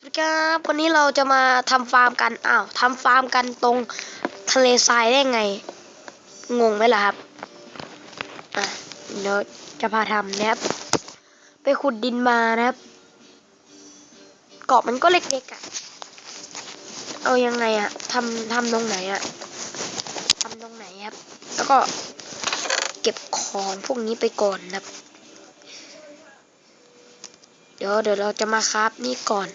สวัสดีครับวันนี้เราจะมาทำฟาร์มกันอ้าวทำฟาร์มกันตรงทะเลทรายได้ไง งงไหมล่ะครับอะเดี๋ยวจะพาทำนะครับ ไปขุดดินมานะครับ เกาะมันก็เล็กๆอะ่ะ เอายังไงอะ่ะทำทำตรงไหนอะ่ะทำตรงไหนครับ แล้วก็เก็บของพวกนี้ไปก่อนนะครับ เดี๋ยวเดี๋ยวเราจะมาคราฟนี่ก่อน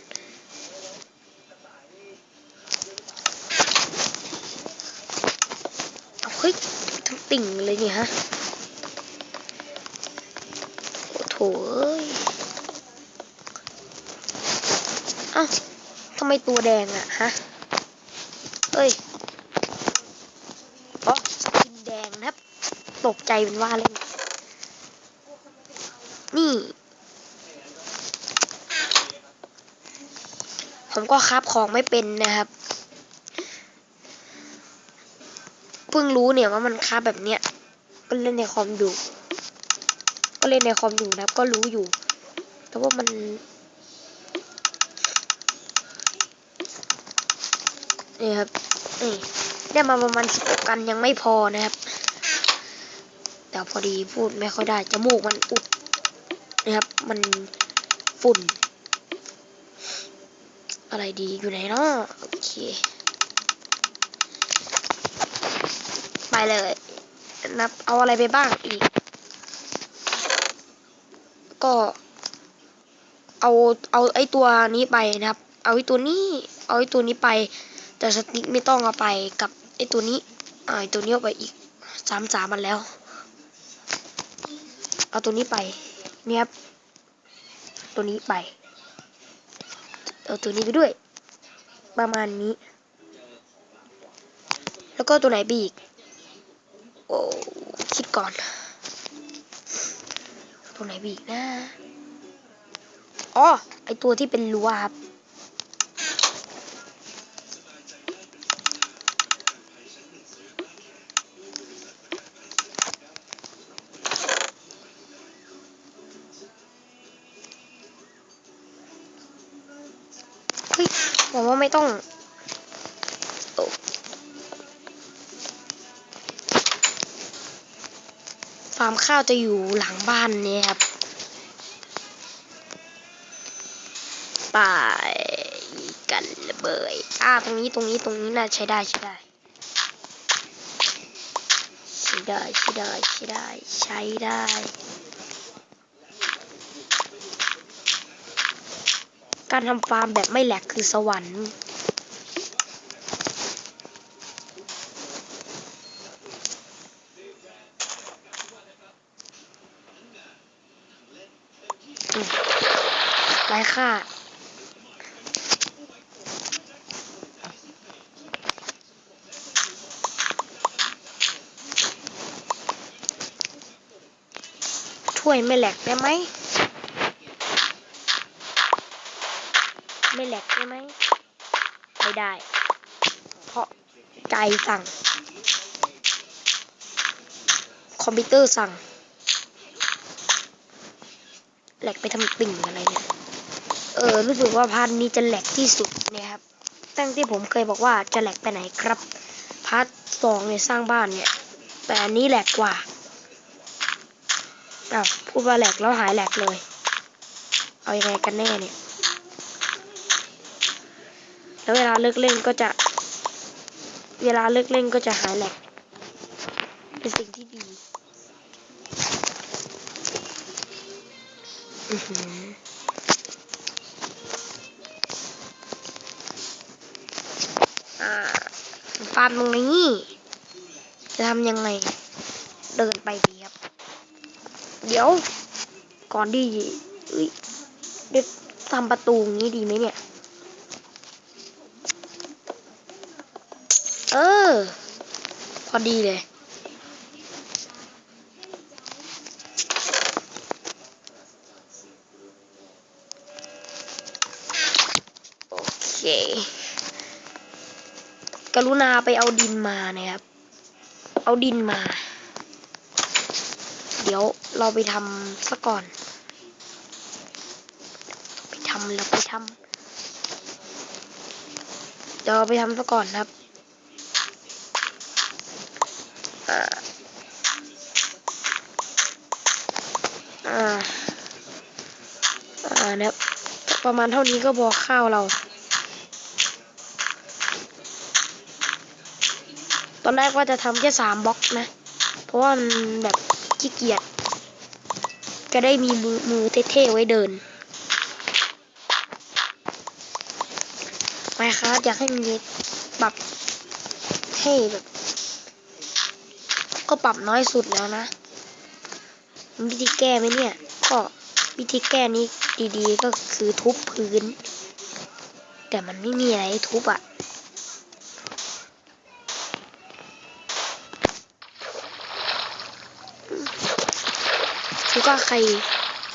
เอาเฮ้ยทั้งติ่งเลยเนี่ยฮะโอ้โถเอ้ยอ้าวทำไมตัวแดงอะฮะเฮ้ยอ๋อสกินแดงนะครับ ตกใจเป็นว่าเล่น นี่ผมก็คับของไม่เป็นนะครับ เพิ่งรู้เนี่ยว่ามันค้าแบบเนี้ยก็เล่นในคอมอยู่ก็เล่นในคอมอยู่นะครับก็รู้อยู่ แต่ว่ามันนี่ครับนี่ได้มาประมาณสิบกันยังไม่พอนะครับ แต่พอดีพูดไม่ค่อยได้จมูกมันอุดนะครับ มันฝุ่น อะไรดีอยู่ไหนเนาะโอเค ไปเลยนับเอาอะไรไปบ้างอีก ก็เอาเอาไอตัวนี้ไปนะครับ เอาไอตัวนี้ เอาไอตัวนี้ไป แต่สติ๊กไม่ต้องเอาไปกับไอตัวนี้เอาไอตัวนี้เอาไปอีกสามสามมันแล้ว เอาตัวนี้ไปเนี่ยครับตัวนี้ไปเอาตัวนี้ไปด้วย ประมาณนี้ แล้วก็ตัวไหนบีอีก อ้คิดก่อนตัวไหนบีอีกนะอ๋อไอตัวที่เป็นรั้วครับ ข้าวจะอยู่หลังบ้านเนี่ยครับ ไปกันระเบยอ่าตรงนี้ตรงนี้ตรงนี้น่าใช้ได้ใช้ได้ใช้ได้ใช้ได้ใช้ได้ใช้ได้การทำฟาร์มแบบไม่แหลกคือสวรรค์ อืมไร้ ค่าช่วยไม่แหลกได้ไหม ไม่แหลกได้ไหม ไม่ได้ เพราะใจสั่ง คอมพิวเตอร์สั่งแหลกไปทำติ่งอะไรเนี่ย เออรู้สึกว่าพาร์ทนี้จะแหลกที่สุดเนี่ยครับ ตั้งที่ผมเคยบอกว่าจะแหลกไปไหนครับ พาร์ทสองเนี่ยสร้างบ้านเนี่ย แต่อันนี้แหลกกว่าอ้าวพูดว่าแหลกแล้วหายแหลกเลย เอายังไงกันแน่เนี่ย แล้วเวลาเลิกเล่นก็จะ เวลาเลิกเล่นก็จะหายแหลก เป็นสิ่งที่ดี อือหือ ฟาร์มตรงนี้จะทำยังไง เดินไปดีครับ เดี๋ยว ก่อนดีเอ้ยเดี๋ยวทำประตูงนี้ดีไหมเนี่ย เออ พอดีเลยโอเค กรุณาไปเอาดินมานะครับ เอาดินมา เดี๋ยวเราไปทำซะก่อน ไปทำเราไปทำเดี๋ยวเอาไปทำซะก่อนนะครับอ่าอ่าอ่านะครับประมาณเท่านี้ก็พอข้าวเรา ตอนแรกว่าจะทำแค่สามบล็อกนะ เพราะว่ามันแบบขี้เกียจจะได้มีมือมือเท่ๆไว้เดินไปครับอยากให้มีปรับให้แบบ ก็ปรับน้อยสุดแล้วนะมีวิธีแก้ไหมเนี่ย ก็วิธีแก้นี้ดีๆก็คือทุบพื้น แต่มันไม่มีอะไรทุบอะ่ะ ก็ใคร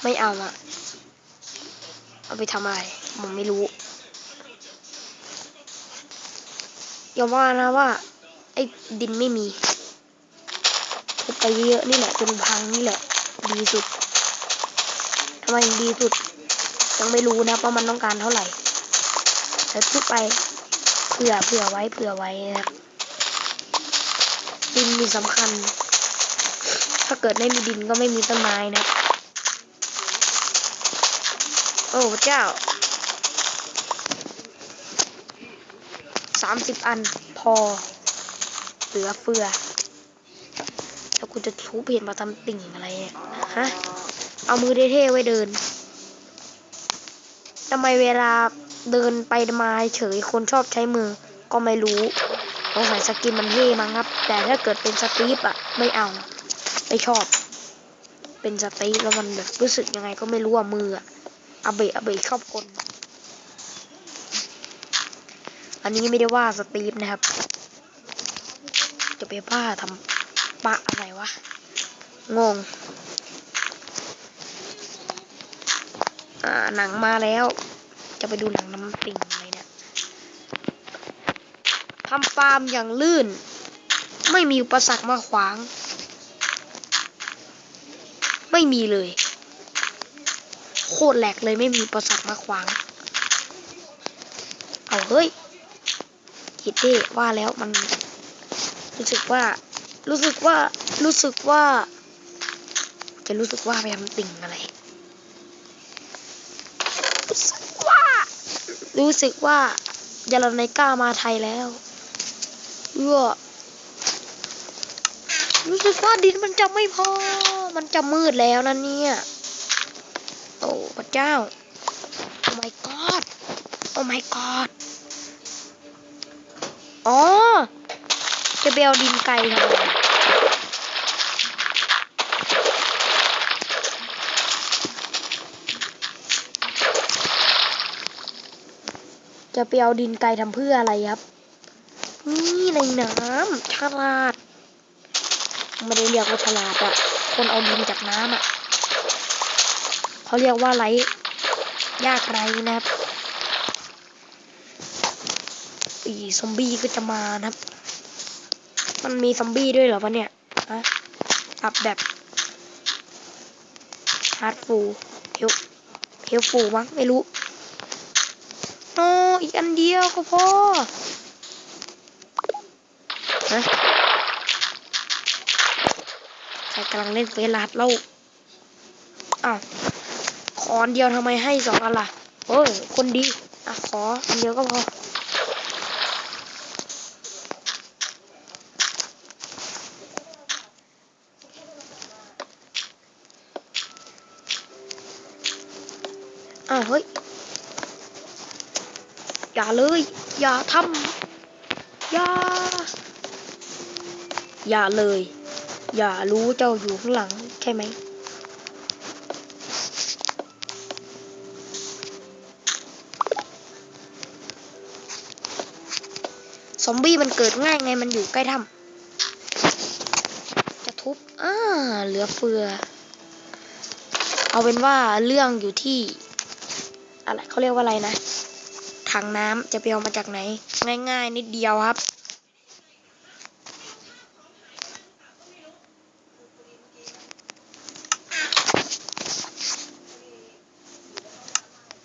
ไม่เอาอะเอาไปทำอะไรผมไม่รู้อย่าว่านะว่า ไอ้ดินไม่มีทุบไปเยอะนี่แหละจนพังนี่แหละ ดีสุดทำไมดีสุด ยังไม่รู้นะว่ามันต้องการเท่าไหร่แต่ทุบไปเผื่อเผื่อไว้เผื่อไว้นะดินมีสำคัญ ถ้าเกิดไม่มีดินก็ไม่มีต้นไม้นะ โอ้เจ้าสามสิบอันพอ เหลือเฟือ แล้วกูจะทุบเห็นมาทำติ่งอะไรเนี่ยฮะ เอามือเท่ๆไว้เดินทำไมเวลาเดินไปมาเฉยคนชอบใช้มือก็ไม่รู้สงสัยสกินมันเท่มั้งครับ แต่ถ้าเกิดเป็นสตีฟอะไม่เอา ไม่ชอบ เป็นสเตีฟแล้วมันแบบรู้สึกยังไงก็ไม่รู้อะมืออะอาเบะอาเบะชอบคนอันนี้ไม่ได้ว่าสตีฟนะครับ จะไปว่าทำปะอะไรวะ งง อ่าหนังมาแล้ว จะไปดูหนังน้ำติ่งอะไรเนี่ยทำฟาร์มอย่างลื่น ไม่มีอุปสรรคมาขวาง ไม่มีเลย โคตรแหลกเลยไม่มีอุปสรรคมาขวาง เอาเฮ้ยคิดดิว่าแล้วมัน รู้สึกว่า รู้สึกว่า รู้สึกว่า จะรู้สึกว่าไปทำติ่งอะไร รู้สึกว่า รู้สึกว่ายาลาไนก้ามาไทยแล้วเอื้อรู้สึกว่าดินมันจะไม่พอ มันจะมืดแล้วนะเนี่ย โอ้พระเจ้า โอ้ my god โอ้ my god อ๋อ จะไปเอาดินไกลทำไมจะไปเอาดินไกลทำเพื่ออะไรครับ นี่ในน้ำฉลาด ไม่ได้เรียกว่าฉลาดอะคนเอาดินจากน้ำอะเขาเรียกว่าไรยากไรนะครับอีซอมบี้ก็จะมานะครับ มันมีซอมบี้ด้วยเหรอวะเนี่ยฮะอับแบบฮาร์ดฟูเฮลเฮลฟูมั้งไม่รู้โนอีกอันเดียวก็พอฮะ ใครกำลังเล่นเฟซลัดเล่าอ้าวขอนเดียวทำไมให้สองอันล่ะเอ้ยคนดีอะขออันเดียวก็พออ้าวเฮ้ย อย่าเลย อย่าทำอย่า อย่าเลย อย่ารู้เจ้าอยู่ข้างหลังใช่ไหมซอมบี้มันเกิดง่ายไงมันอยู่ใกล้ถ้ำจะทุบอ่าเหลือเฟือ เอาเป็นว่าเรื่องอยู่ที่อะไรเขาเรียกว่าอะไรนะถังน้ำจะไปเอามาจากไหน ง่าย ๆ นิดเดียวครับ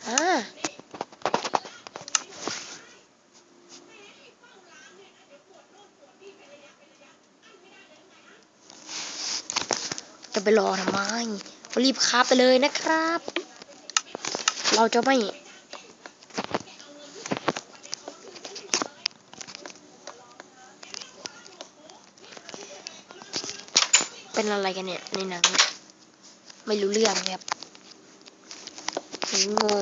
อ่า จะไปรอทำไมรีบคาบไปเลยนะครับ เราจะไม่เป็นอะไรกันเนี่ย ในหนัง ไม่รู้เรื่องครับผมโง่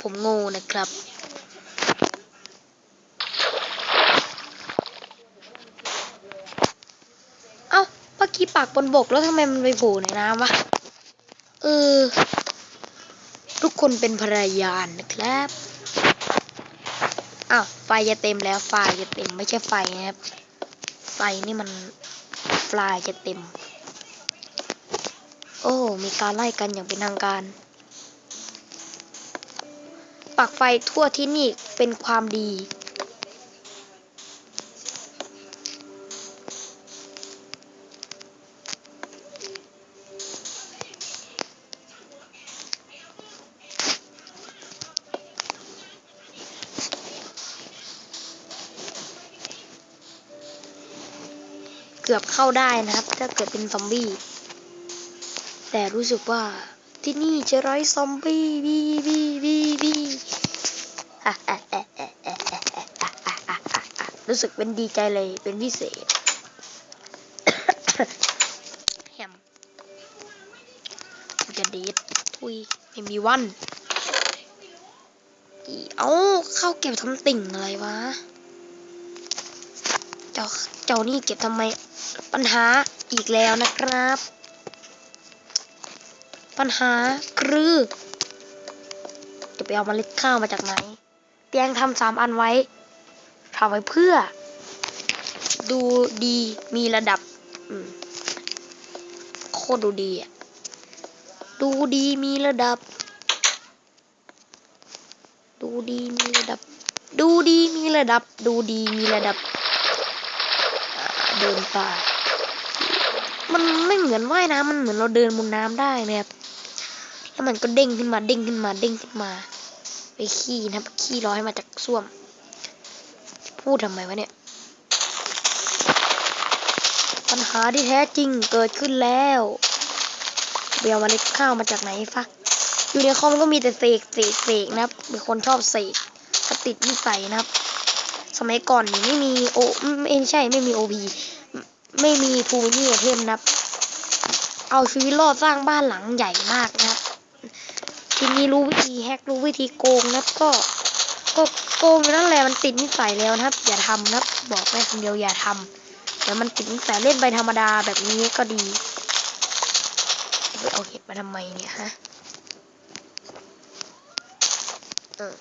ผมโง่นะครับ เอ้าเมื่อ กี้ปากบนบกแล้วทำไมมันไปโผล่ในน้ำวะ เออ ทุกคนเป็นภรรยานะครับ อ้าว ไฟจะเต็มแล้ว ไฟจะเต็มไม่ใช่ไฟนะครับ ไฟนี่มันปลายจะเต็ม โอ้ มีการไล่กันอย่างเป็นทางการ ปักไฟทั่วที่นี่เป็นความดี กือบเข้าได้นะครับ ถ้าเกิดเป็นซอมบี้ แต่รู้สึกว่าที่นี่จะร้อยซอมบี้บีบีบีบีรู้สึกเป็นดีใจเลยเป็นพิเศษแฮมจะดีดทุยไม่มีวัน เอ้าเข้าเก็บทำติ่งอะไรวะ เจ้าเจ้านี่เก็บทำไมปัญหาอีกแล้วนะครับ ปัญหาคือจะไปเอาเมล็ดข้าวมาจากไหนเตียงทำสามอันไว้ทำไว้เพื่อ ดูดีมีระดับโคตรดูดีอะดูดีมีระดับ ดูดีมีระดับ ดูดีมีระดับ ดูดีมีระดับ เดินป่า มันไม่เหมือนว่ายน้ำมันเหมือนเราเดินบนน้ำได้นะครับ แล้วมันก็เด้งขึ้นมาเด้งขึ้นมาเด้งขึ้นมา ไปขี้นะครับขี้ร้อยมาจากส้วม พูดทำไมวะเนี่ย ปัญหาที่แท้จริงเกิดขึ้นแล้วเบียวมาเล็ดข้าวมาจากไหนฟักอยู่ในคอมก็มีแต่เสกเสกเสกนะครับมีคนชอบเสกติดนิสัยนะครับ สมัยก่อนนี่ไม่มีโอไม่ใช่ไม่มีโอพีไม่มีภูมินี่เทมนะครับ เอาชีวิตรอดสร้างบ้านหลังใหญ่มากนะครับ ทีนี้รู้วิธีแฮกรู้วิธีโกงนะครับก็ก็โกงนั่นแหละมันติดนิสัยแล้วนะครับ อย่าทำนะครับ บอกได้คำเดียวอย่าทำเดี๋ยวมันติดนิสัยเล่นไปธรรมดาแบบนี้ก็ดีเอาเห็ดมาทำไมเนี่ยฮะเออ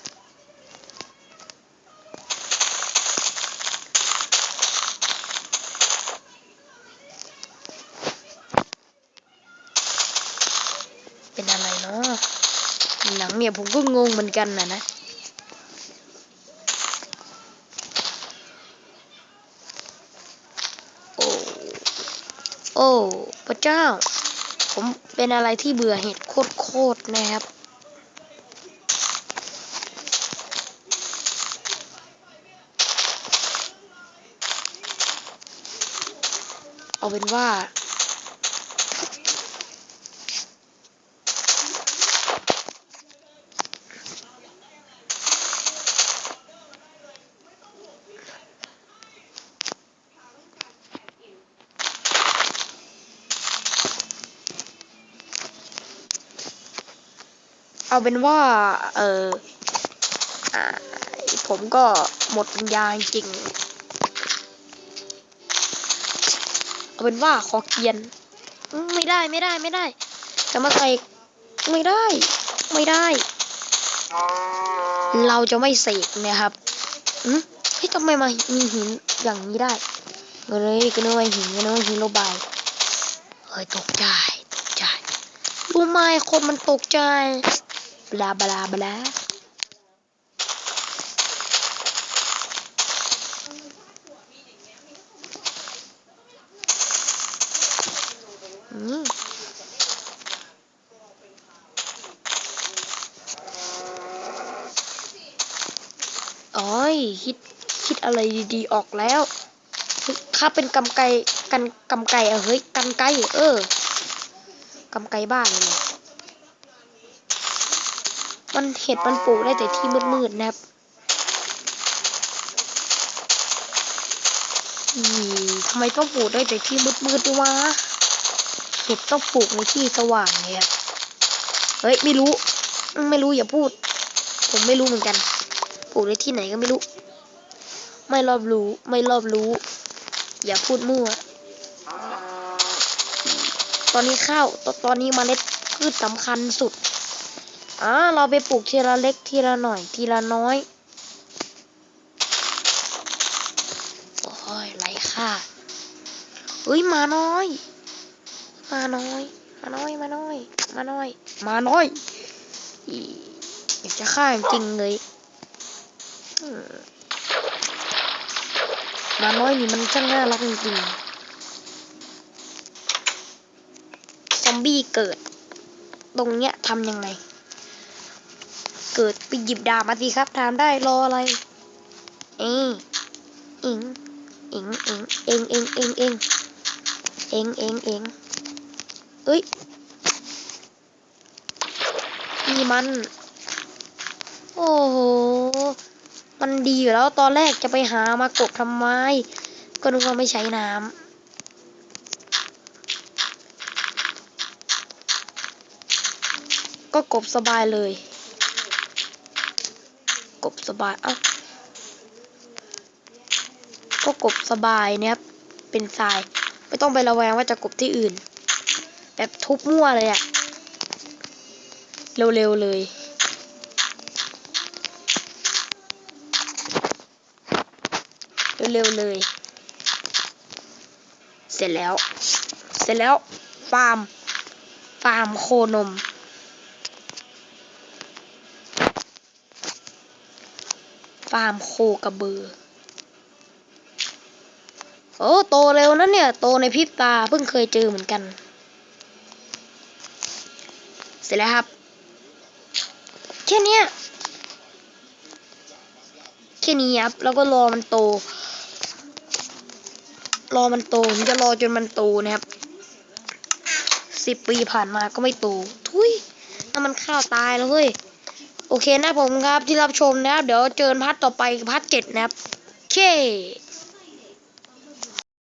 เนอะไรเนาะหนังเนี่ยผมก็งงเหมือนกันนะนะโอ้โอ้พระเจ้า ผมเป็นอะไรที่เบื่อเห็ดโคตรๆนะครับเอาเป็นว่า เอาเป็นว่า เอออ่าผมก็หมดปัญญาจริงๆเอาเป็นว่าขอเกียนอืมไม่ได้ไม่ได้ไม่ได้ จะมาใส่ไม่ได้ ไม่ได้ เราจะไม่เสกนะครับอืมเฮ้ยทำไมมามีหินอย่างนี้ได้ก็เลยก็นึกว่าหินก็นึกว่าหินโลบายเฮ้ยตกใจตกใจรู้ไหมคนมันตกใจ บลาบลาบลาอืมโอ้ยคิดคิดอะไรดีๆออกแล้วเฮ้ยข้าเป็นกำไกกันกำไก่อะเฮ้ยกันไกเออกำไกบ้านเลย มันเห็ดมันปลูกได้แต่ที่มืดๆนะครับอีทำไมต้องปลูกได้แต่ที่มืดๆด้วยวะเห็ดต้องปลูกในที่สว่างเนี่ยเฮ้ยไม่รู้ ไม่รู้อย่าพูด ผมไม่รู้เหมือนกัน ปลูกในที่ไหนก็ไม่รู้ ไม่รอบรู้ไม่รอบรู้ อย่าพูดมั่ว ตอนนี้ข้าวตตอนนี้มเมล็ดพืชสำคัญสุด อ่าเราไปปลูกทีละเล็กทีละหน่อยทีละน้อยโอ้ยไรค่าเฮ้ยมาน้อย มาน้อย มาน้อยมาน้อย มาน้อย มาน้อยอยากจะฆ่าจริงเลยมมาน้อยนี่มันช่างน่ารักจริงๆซอมบี้เกิด ตรงเนี้ยทำยังไง เกิดไปหยิบดาบมาสิครับถามได้รออะไร เอ้ยอิงอิงอิงเองเองเองเองเองเองเองเอ้ยนี่มัน โอ้โห มันดีอยู่แล้วตอนแรกจะไปหามากบทำไม ก็นึกว่าไม่ใช้น้ำก็กบสบายเลย กบสบายอ้าก็กบสบายเนี่ยครับ เป็นทราย ไม่ต้องไประแวงว่าจะกบที่อื่น แบบทุบมั่วเลยอะเร็วๆเลยเร็วๆเลย เสร็จแล้ว เสร็จแล้ว ฟาร์ม ฟาร์มโคนม ฟาร์มโคกระบือ โอ้โตเร็วนะเนี่ย โตในพริบตาเพิ่งเคยเจอเหมือนกัน เสร็จแล้วครับ แค่นี้แค่นี้ครับ แล้วก็รอมันโต รอมันโตผมจะรอจนมันโตนะครับสิบปีผ่านมาก็ไม่โต ทุยถ้ามันข้าวตายแล้วเฮ้ย โอเคนะผมครับที่รับชมนะครับ เดี๋ยวเจอกันพาร์ทต่อไปพัทเจ็ดนะครับโอเค